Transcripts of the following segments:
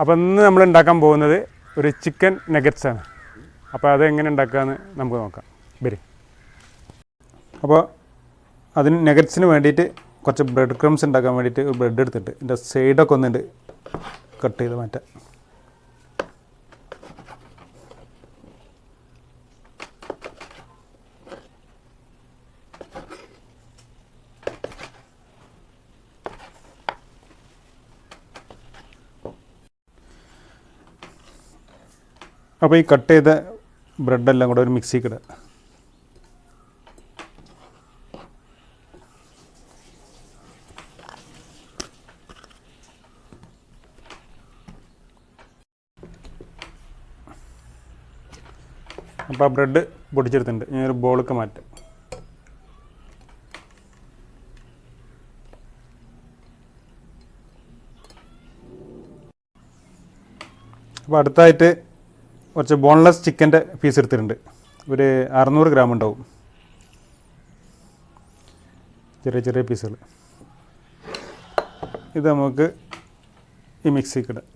അപ്പോൾ ഇന്ന് നമ്മൾ ഉണ്ടാക്കാൻ പോകുന്നത് ഒരു ചിക്കൻ നഗറ്റ്സ് ആണ്. അപ്പോൾ അത് എങ്ങനെ ഉണ്ടാക്കാമെന്ന് നമുക്ക് നോക്കാം. വരും. അപ്പോൾ അതിന് നഗറ്റ്സിന് വേണ്ടിയിട്ട് കുറച്ച് ബ്രെഡ് ക്രംസ് ഉണ്ടാക്കാൻ വേണ്ടിയിട്ട് ബ്രെഡ് എടുത്തിട്ട് ഇതിന്റെ സൈഡൊക്കെ ഒന്നുണ്ട് കട്ട് ചെയ്ത് മാറ്റാം. അപ്പോൾ ഈ കട്ട് ചെയ്ത ബ്രെഡെല്ലാം കൂടെ ഒരു മിക്സി കിട അപ്പോൾ ആ ബ്രെഡ് പൊടിച്ചെടുത്തിട്ടുണ്ട്. ഞാനൊരു ബോളൊക്കെ മാറ്റാം. അപ്പോൾ അടുത്തായിട്ട് കുറച്ച് ബോൺലെസ് ചിക്കന്റെ പീസ് എടുത്തിട്ടുണ്ട്. ഒരു അറുന്നൂറ് ഗ്രാം ഉണ്ടാവും. ചെറിയ ചെറിയ പീസുകൾ ഇത് നമുക്ക് ഈ മിക്സി ഇടാം.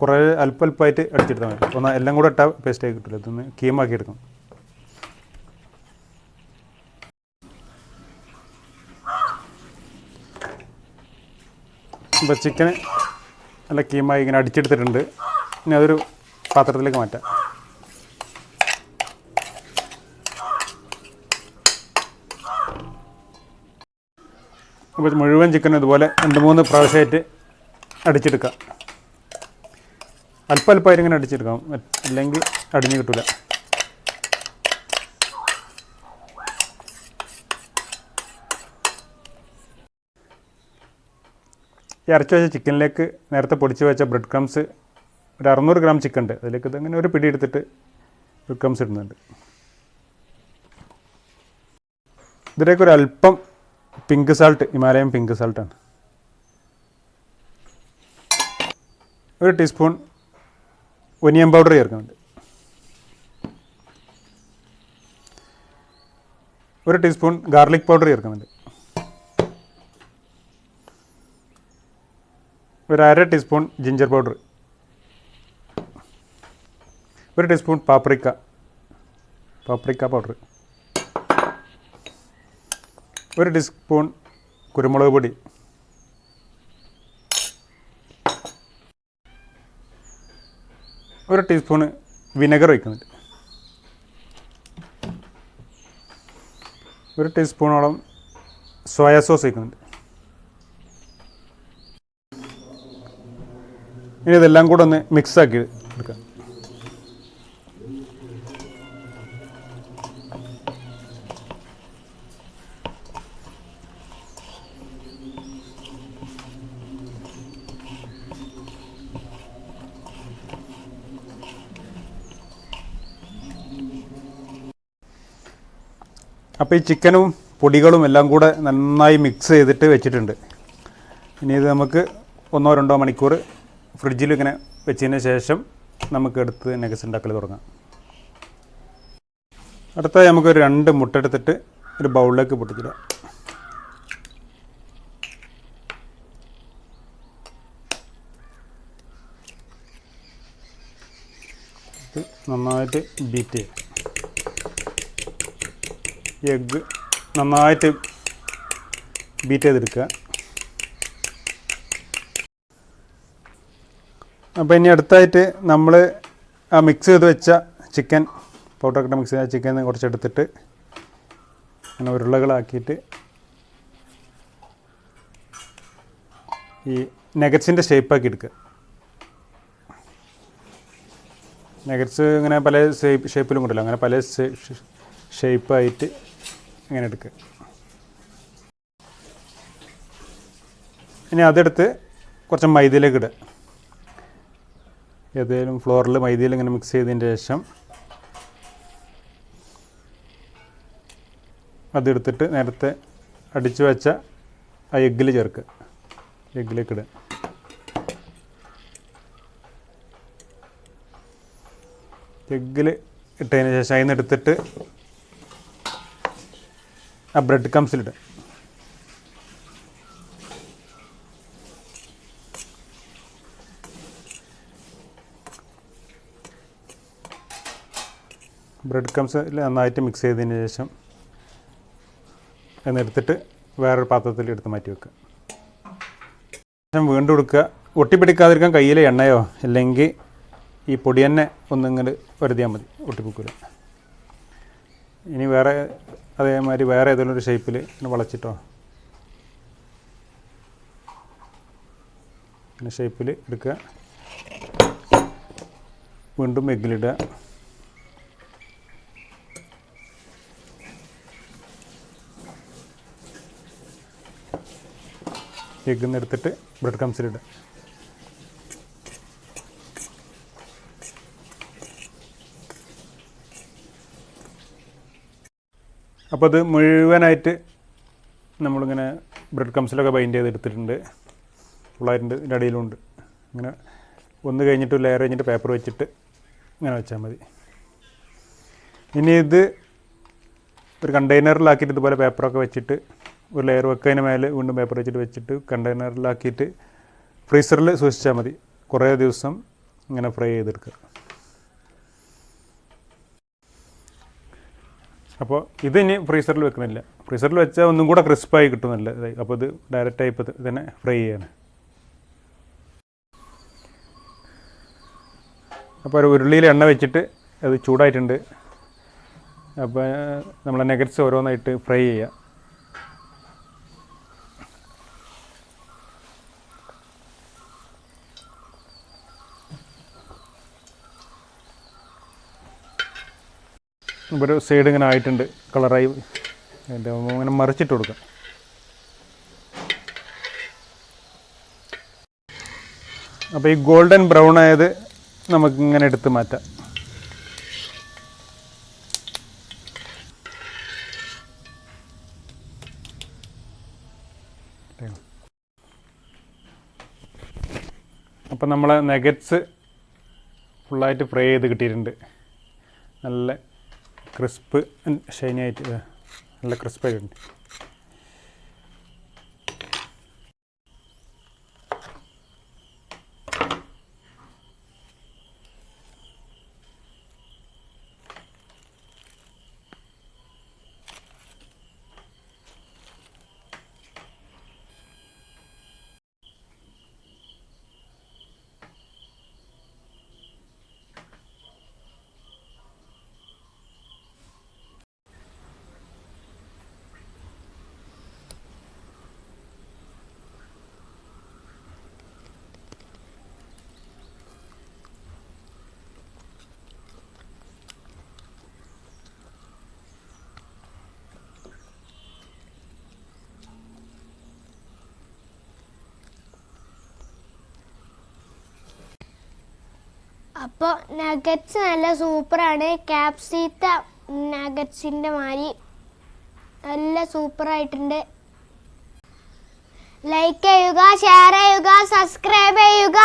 കുറേ അല്പ അല്പമായിട്ട് അടിച്ചെടുത്താൽ മതി. ഒന്ന് എല്ലാം കൂടെ ഇട്ടാൽ പേസ്റ്റ് ആയി കിട്ടില്ല ഇതൊന്ന് കീമാക്കി എടുക്കണം. ഇപ്പോൾ ചിക്കന് നല്ല കീമായി ഇങ്ങനെ അടിച്ചെടുത്തിട്ടുണ്ട്. ഇനി അതൊരു പാത്രത്തിലേക്ക് മാറ്റാം. അപ്പോൾ മുഴുവൻ ചിക്കനും ഇതുപോലെ രണ്ട് മൂന്ന് പ്രാവശ്യമായിട്ട് അടിച്ചെടുക്കാം. അല്പ അല്പമായിട്ട് ഇങ്ങനെ അടിച്ചെടുക്കാം. അല്ലെങ്കിൽ അടിഞ്ഞ് കിട്ടില്ല ഈ അരച്ചു വെച്ച ചിക്കനിലേക്ക് നേരത്തെ പൊടിച്ച് വെച്ച ബ്രെഡ് ക്രംസ് ഒരു അറുന്നൂറ് ഗ്രാം ചിക്കൻ ഉണ്ട്. അതിലേക്ക് ഇതിങ്ങനെ ഒരു പിടി എടുത്തിട്ട് ബ്രെഡ് ക്രംസ് ഇടുന്നുണ്ട്. ഇതിലേക്ക് ഒരു അല്പം പിങ്ക് സാൾട്ട് ഹിമാലയൻ പിങ്ക് സാൾട്ടാണ് ഒരു ടീസ്പൂൺ ഒനിയൻ പൗഡർ ചേർക്കുന്നുണ്ട്. ഒരു ടീസ്പൂൺ ഗാർലിക് പൗഡർ ചേർക്കുന്നുണ്ട്. ഒരു അര ടീസ്പൂൺ ജിഞ്ചർ പൗഡർ. ഒരു ടീസ്പൂൺ പാപ്രിക്ക. Paprika powder. ഒരു ടീസ്പൂൺ കുരുമുളക് പൊടി. ഒരു ടീസ്പൂണ് വിനെഗർ ഒഴിക്കുന്നുണ്ട്. ഒരു ടീസ്പൂണോളം സോയാ സോസ് ഒഴിക്കുന്നുണ്ട്. ഇനി ഇതെല്ലാം കൂടെ ഒന്ന് മിക്സ് ആക്കി എടുക്കാം. അപ്പോൾ ഈ ചിക്കനും പൊടികളും എല്ലാം കൂടെ നന്നായി മിക്സ് ചെയ്തിട്ട് വെച്ചിട്ടുണ്ട്. ഇനി ഇത് നമുക്ക് ഒന്നോ രണ്ടോ മണിക്കൂർ ഫ്രിഡ്ജിൽ ഇങ്ങനെ വെച്ചതിന് ശേഷം നമുക്ക് എടുത്ത് നെഗസ് ഉണ്ടാക്കൽ തുടങ്ങാം. അടുത്തായി നമുക്കൊരു രണ്ട് മുട്ട എടുത്തിട്ട് ഒരു ബൗളിലേക്ക് പൊട്ടിച്ചിടാം ഇത് നന്നായിട്ട് ബീറ്റ് ചെയ്യുക. എഗ് എഗ്ഗ് നന്നായിട്ട് ബീറ്റ് ചെയ്തെടുക്കുക. അപ്പോൾ ഇനി അടുത്തായിട്ട് നമ്മൾ ആ മിക്സ് ചെയ്ത് വെച്ച ചിക്കൻ പൗഡറൊക്കെ മിക്സ് ചെയ്ത ചിക്കൻ കുറച്ച് എടുത്തിട്ട് അങ്ങനെ ഉരുളകളാക്കിയിട്ട് ഈ നെഗറ്റ്സിന്റെ ഷേപ്പാക്കി എടുക്കുക. നെഗറ്റ്സ് ഇങ്ങനെ പല ഷേപ്പ് ഷേപ്പിലും കൊണ്ടല്ലോ അങ്ങനെ പല ഷേപ്പായിട്ട് ഇങ്ങനെ എടുക്കുക. ഇനി അതെടുത്ത് കുറച്ച് മൈദയിലേക്ക് ഇടുക. ഏതെങ്കിലും ഫ്ലോറിൽ മൈദയിൽ ഇങ്ങനെ മിക്സ് ചെയ്തതിന് ശേഷം അതെടുത്തിട്ട് നേരത്തെ അടിച്ചു വെച്ച ആ എഗ്ഗിൽ ചേർക്കുക എഗ്ഗിലേക്ക് ഇടുക. എഗ്ഗിൽ ഇട്ടതിന് ശേഷം അതിൽ നിന്ന് എടുത്തിട്ട് ആ ബ്രെഡ് കംസിലിടുക ബ്രെഡ് കംസ് നന്നായിട്ട് മിക്സ് ചെയ്തതിന് ശേഷം എന്നെടുത്തിട്ട് വേറൊരു പാത്രത്തിൽ എടുത്ത് മാറ്റി വെക്കുക. ശേഷം വീണ്ടും എടുക്കുക. ഒട്ടിപ്പിടിക്കാതിരിക്കാൻ കയ്യിൽ എണ്ണയോ അല്ലെങ്കിൽ ഈ പൊടി തന്നെ ഒന്നിങ്ങനെ വരുതിയാൽ മതി. ഒട്ടിപ്പിക്കൂല. ഇനി വേറെ അതേമാതിരി വേറെ ഏതെങ്കിലും ഒരു ഷേപ്പിൽ വളച്ചിട്ടോ. ഷേപ്പിൽ എടുക്കുക. വീണ്ടും എഗ്ഗിലിടുക നിന്ന് എടുത്തിട്ട് ബ്രെഡ് കംസിലിടുക അപ്പോൾ അത് മുഴുവനായിട്ട് നമ്മളിങ്ങനെ ബ്രെഡ് കംസിലൊക്കെ ബൈൻഡ് ചെയ്ത് എടുത്തിട്ടുണ്ട് ഫുള്ളായിട്ടുണ്ട് ഇതിന്റെ അടിയിലുണ്ട്. ഇങ്ങനെ ഒന്ന് കഴിഞ്ഞിട്ട് ലെയർ കഴിഞ്ഞിട്ട് പേപ്പർ വെച്ചിട്ട് ഇങ്ങനെ വെച്ചാൽ മതി. ഇനി ഇത് ഒരു കണ്ടെയ്നറിലാക്കിയിട്ട് ഇതുപോലെ പേപ്പറൊക്കെ വെച്ചിട്ട് ഒരു ലെയർ വെക്കതിന് മേലെ വീണ്ടും പേപ്പർ വെച്ചിട്ട് വെച്ചിട്ട് കണ്ടെയ്നറിലാക്കിയിട്ട് ഫ്രീസറിൽ സൂക്ഷിച്ചാൽ മതി. കുറേ ദിവസം ഇങ്ങനെ ഫ്രൈ ചെയ്തെടുക്കുക. അപ്പോൾ ഇത് ഇനി ഫ്രീസറിൽ വെക്കുന്നില്ല. ഫ്രീസറിൽ വെച്ചാൽ ഒന്നും കൂടെ ക്രിസ്പായി കിട്ടുന്നില്ല. അപ്പോൾ ഇത് ഡയറക്റ്റായി ഇപ്പോൾ തന്നെ ഫ്രൈ ചെയ്യാണ്. അപ്പോൾ ഒരു ഉരുളിയിൽ എണ്ണ വെച്ചിട്ട് അത് ചൂടായിട്ടുണ്ട്. അപ്പോൾ നമ്മളെ നെഗറ്റ്സ് ഓരോന്നായിട്ട് ഫ്രൈ ചെയ്യുക ഒരു സൈഡ് ഇങ്ങനെ ആയിട്ടുണ്ട് കളറായി അതിന്റെ ഇങ്ങനെ മറിച്ചിട്ട് കൊടുക്കാം. അപ്പോൾ ഈ ഗോൾഡൻ ബ്രൗൺ ആയത് നമുക്ക് ഇങ്ങനെ എടുത്ത് മാറ്റാം. അപ്പം നമ്മളെ നെഗറ്റ്സ് ഫുള്ളായിട്ട് ഫ്രൈ ചെയ്ത് കിട്ടിയിട്ടുണ്ട്. നല്ല ക്രിസ്പ് ഷൈനി ആയിട്ട് നല്ല ക്രിസ്പായിട്ടുണ്ട് അപ്പോൾ നഗറ്റ്സ് നല്ല സൂപ്പറാണ് ക്യാപ്സീത്ത നഗറ്റ്സിന്റെ മാതിരി നല്ല സൂപ്പറായിട്ടുണ്ട് ലൈക്ക് ചെയ്യുക ഷെയർ ചെയ്യുക സബ്സ്ക്രൈബ് ചെയ്യുക.